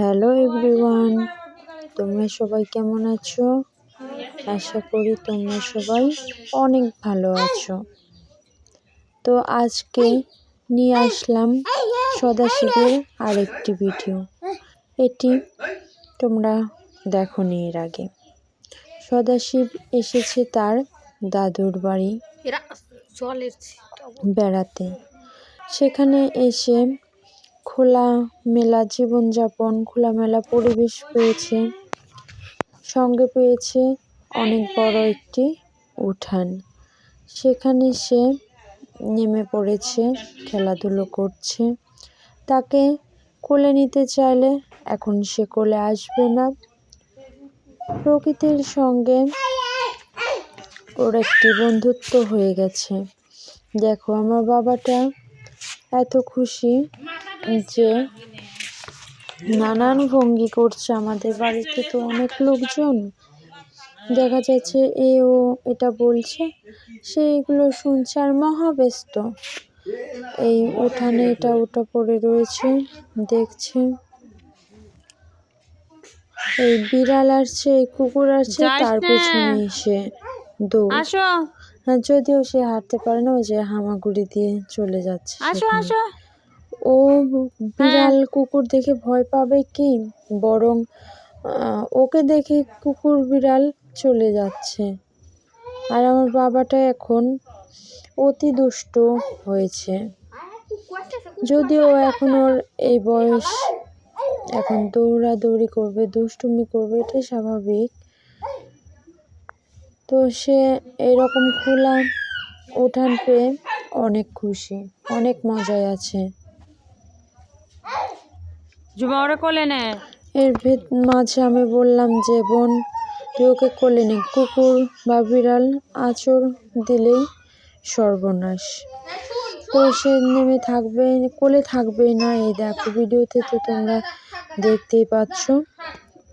Hello everyone তোমরা সবাই কেমন আছো? আশা করি তোমরা সবাই অনেক ভালো আছো। তো আজকে নিয়ে আসলাম সদাশিবের আরেকটি ভিডিও। এটি তোমরা দেখো নি এর আগে। সদাশিব এসেছে তার দাদুর বাড়ি বেড়াতে। সেখানে এসে খোলা মেলা জীবনযাপন, খোলামেলা পরিবেশ পেয়েছে। সঙ্গে পেয়েছে অনেক বড় একটি উঠান। সেখানে সে নেমে পড়েছে, খেলাধুলো করছে। তাকে কোলে নিতে চাইলে এখন সে কোলে আসবে না। প্রকৃতির সঙ্গে ওর একটি বন্ধুত্ব হয়ে গেছে। দেখো আমার বাবাটা এত খুশি। যে নানান ভঙ্গি করছে আমাদের বাড়িতে তো অনেক লোকজন। দেখা যাচ্ছে এ ও এটা বলছে সে এগুলো শুনছে আর মহাব্যস্ত। এই উঠানে এটা ওটা পড়ে রয়েছে দেখছে। এই বিড়াল আসছে এই কুকুর আসছে তার। পেছনে এসে দৌড়। হ্যাঁ যদিও সে হাঁটতে পারে না ওই যে হামাগুড়ি দিয়ে চলে যাচ্ছে আসো আসো। ও বিড়াল কুকুর দেখে ভয় পাবে কি? বরং ওকে দেখে কুকুর বিড়াল চলে যাচ্ছে। আর আমার বাবাটা এখন অতি দুষ্ট হয়েছে। যদিও এখন ওর এই বয়স এখন দৌড়াদৌড়ি করবে দুষ্টুমি করবে এটাই স্বাভাবিক। তো সে এইরকম খোলা উঠান পেয়ে অনেক খুশি অনেক মজায় আছে। জুমা ওরা কোলে নে। এর ভেত মাঝে আমি বললাম যে বোন তুই ওকে কোলে নে। কুকুর বা বিড়াল আঁচড় দিলেই সর্বনাশ। তো সে নেমে থাকবে কোলে থাকবেই না। এই দেখো ভিডিওতে তো তোমরা দেখতেই পাচ্ছ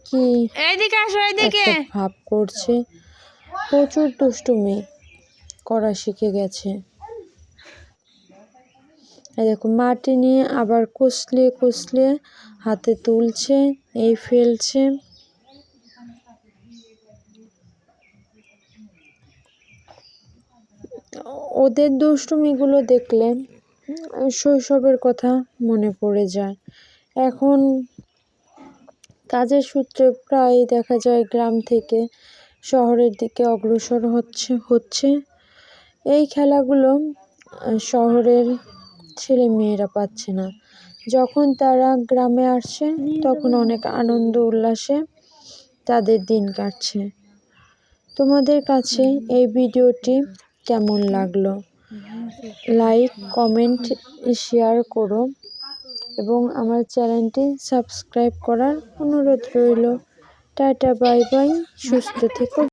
কি এইদিকে আসো এইদিকে। ভাব করছে। প্রচুর দুষ্টুমি করা শিখে গেছে। দেখো, মাটি নিয়ে আবার কষলিয়ে কষলিয়ে হাতে তুলছে, এই ফেলছে। ওদের দুষ্টুমিগুলো দেখলে শৈশবের কথা মনে পড়ে যায়। এখন কাজের সূত্রে প্রায় দেখা যায় গ্রাম থেকে শহরের দিকে অগ্রসর হচ্ছে হচ্ছে। এই খেলাগুলো শহরের ছেলে মেয়েরা পাচ্ছে না। যখন তারা গ্রামে আসছে, তখন অনেক আনন্দ, উল্লাসে তাদের দিন কাটছে। তোমাদের কাছে এই ভিডিওটি কেমন লাগল? লাইক, কমেন্ট, শেয়ার করো এবং আমার চ্যানেলটি সাবস্ক্রাইব করার অনুরোধ রইল। Tata, bye bye. সুস্থ থেকো।